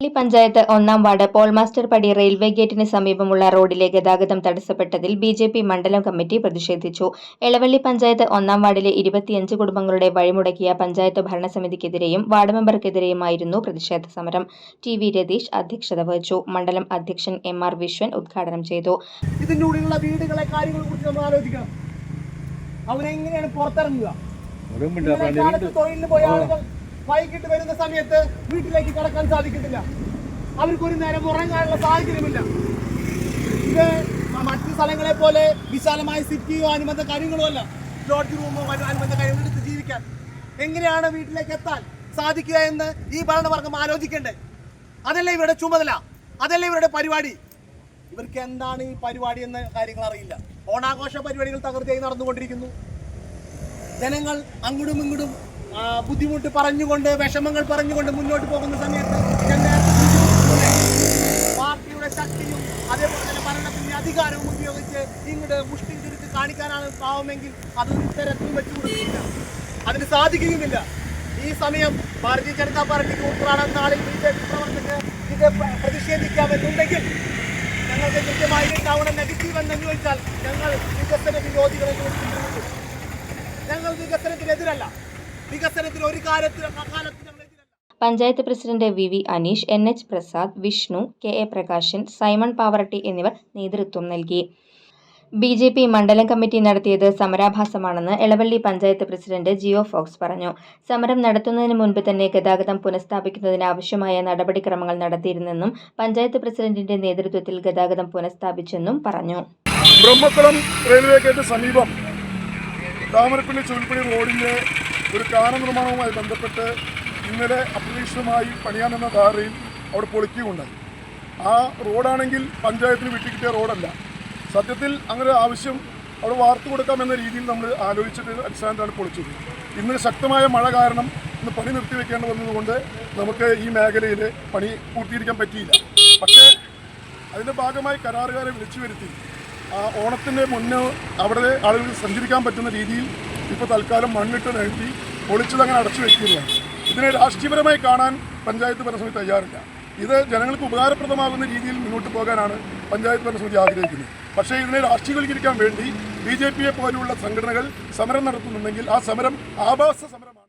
പള്ളി പഞ്ചായത്ത് ഒന്നാം ward Paul master പടി റെയിൽവേ ഗേറ്റിന് സമീപമുള്ള റോഡിലെ ഗതാഗതം തടസ്സപ്പെട്ടതിൽ ബി ജെ പി മണ്ഡലം കമ്മിറ്റി പ്രതിഷേധിച്ചു. എളവള്ളി പഞ്ചായത്ത് ഒന്നാം വാർഡിലെ ഇരുപത്തിയഞ്ച് കുടുംബങ്ങളുടെ വഴിമുടക്കിയ പഞ്ചായത്ത് ഭരണസമിതിക്കെതിരെയും വാർഡ് മെമ്പർക്കെതിരെയുമായിരുന്നു പ്രതിഷേധ സമരം. ടി വി രതീഷ് അധ്യക്ഷത വഹിച്ചു. മണ്ഡലം അധ്യക്ഷൻ എം ആർ വിശ്വൻ ഉദ്ഘാടനം ചെയ്തു. ഇതിന്റെ വീടുകളെ കാര്യങ്ങളെ കുറിച്ച് നമ്മൾ ആലോചിക്കണം. പുറത്തിറങ്ങുക? ഇന്നലെ കാലത്ത് തൊഴിലിന് പോയ ആളുകൾ വൈകിട്ട് വരുന്ന സമയത്ത് വീട്ടിലേക്ക് കടക്കാൻ സാധിക്കത്തില്ല. അവർക്കൊരു നേരം ഉറങ്ങാനുള്ള സാഹചര്യമില്ല. ഇത് മറ്റു സ്ഥലങ്ങളെ പോലെ വിശാലമായ സിറ്റിയോ അനുബന്ധ കാര്യങ്ങളോ അല്ല. ലോഡ്ജ് റൂമോ അനുബന്ധ കാര്യങ്ങൾ എടുത്ത് ജീവിക്കാൻ. എങ്ങനെയാണ് വീട്ടിലേക്ക് എത്താൻ സാധിക്കുക എന്ന് ഈ ഭരണവർഗം ആലോചിക്കണ്ടേ? അതല്ലേ ഇവരുടെ ചുമതല? അതല്ലേ ഇവരുടെ പരിപാടി? ഇവർക്ക് എന്താണ് ഈ പരിപാടി എന്ന കാര്യങ്ങൾ അറിയില്ല. ഓണാഘോഷ പരിപാടികൾ തകർച്ചയായി നടന്നുകൊണ്ടിരിക്കുന്നു. ജനങ്ങൾ അങ്ങോട്ടും ഇങ്ങോട്ടും ബുദ്ധിമുട്ട് പറഞ്ഞുകൊണ്ട് വിഷമങ്ങൾ പറഞ്ഞുകൊണ്ട് മുന്നോട്ട് പോകുന്ന സമയത്ത് പാർട്ടിയുടെ ശക്തിയും അതേപോലെ തന്നെ ഭരണത്തിന്റെ അധികാരവും ഉപയോഗിച്ച് ഇങ്ങോട്ട് മുഷ്ടി ചുരുക്ക് കാണിക്കാനാണ് പാവമെങ്കിൽ അതൊരു തരത്തിലും വെച്ചു കൊടുക്കുന്നില്ല അതിന് സാധിക്കുകയുമില്ല. ഈ സമയം ഭാരതീയ ജനതാ പാർട്ടിക്ക് ഉത്രാടം നാളിൽ ബി ജെ പി പ്രവർത്തകർ ഇത് പ്ര- പ്രതിഷേധിക്കാമെന്നുണ്ടെങ്കിൽ ഞങ്ങൾക്ക് കൃത്യമായി ഉണ്ടാവണം നെഗറ്റീവ് എന്തെന്ന് ചോദിച്ചാൽ ഞങ്ങൾ വികസന വിരോധികളെ ഞങ്ങൾ വികസനത്തിനെതിരല്ല. വികസനത്തിന് ഒരു കാലത്ത് panchayat president V V Aneesh N H Prasad Vishnu K A Prakashan Simon Pavaratty എന്നിവർ നേതൃത്വം നൽകി. ബി ജെ പി മണ്ഡലം കമ്മിറ്റി നടത്തിയത് സമരാഭാസമാണെന്ന് Elavally panchayat president Geo Fox പറഞ്ഞു. സമരം നടത്തുന്നതിന് മുൻപ് തന്നെ ഗതാഗതം പുനഃസ്ഥാപിക്കുന്നതിന് ആവശ്യമായ നടപടിക്രമങ്ങൾ നടത്തിയിരുന്നെന്നും പഞ്ചായത്ത് പ്രസിഡന്റിന്റെ നേതൃത്വത്തിൽ ഗതാഗതം പുനഃസ്ഥാപിച്ചെന്നും പറഞ്ഞു. ബ്രഹ്മക്കുളം റെയിൽവേ ഗേറ്റ് സമീപം. താമരപ്പള്ളി ചുവൽപ്പള്ളി റോഡിന്റെ ഒരു കാന നിർമ്മാണവുമായി ബന്ധപ്പെട്ട് ഇന്നലെ അപ്രതീക്ഷിതമായി പണിയാനെന്ന ധാരയിൽ അവിടെ പൊളിക്കുകയുണ്ടായി. ആ റോഡാണെങ്കിൽ പഞ്ചായത്തിന് വിട്ടുകിട്ടിയ റോഡല്ല. സത്യത്തിൽ അങ്ങനെ ആവശ്യം അവിടെ വാർത്തു കൊടുക്കാമെന്ന രീതിയിൽ നമ്മൾ ആലോചിച്ചിട്ട് അടിസ്ഥാനത്താണ് പൊളിച്ചത്. ഇന്ന് ശക്തമായ മഴ കാരണം ഇന്ന് പണി നിർത്തിവെക്കേണ്ടി വന്നതുകൊണ്ട് നമുക്ക് ഈ മേഖലയിൽ പണി പൂർത്തീകരിക്കാൻ പറ്റിയില്ല. പക്ഷേ അതിന്റെ ഭാഗമായി കരാറുകാരെ വിളിച്ചു വരുത്തി. ആ ഓണത്തിന്റെ മുന്നേ അവിടെ ആളുകൾ സഞ്ചരിക്കാൻ പറ്റുന്ന രീതിയിൽ ഇപ്പോൾ തൽക്കാലം മണ്ണിട്ട് നികത്തി പൊളിച്ചത് അങ്ങനെ അടച്ചു വയ്ക്കുകയാണ് ഇതിനെ രാഷ്ട്രീയപരമായി കാണാൻ പഞ്ചായത്ത് ഭരണസമിതി തയ്യാറില്ല. ഇത് ജനങ്ങൾക്ക് ഉപകാരപ്രദമാകുന്ന രീതിയിൽ മുന്നോട്ട് പോകാനാണ് പഞ്ചായത്ത് ഭരണസമിതി ആഗ്രഹിക്കുന്നത്. പക്ഷേ ഇതിനെ രാഷ്ട്രീയവൽക്കരിക്കാൻ വേണ്ടി ബി ജെ പിയെ പോലുള്ള സംഘടനകൾ സമരം നടത്തുന്നുണ്ടെങ്കിൽ ആ സമരം ആഭാസ സമരമാണ്.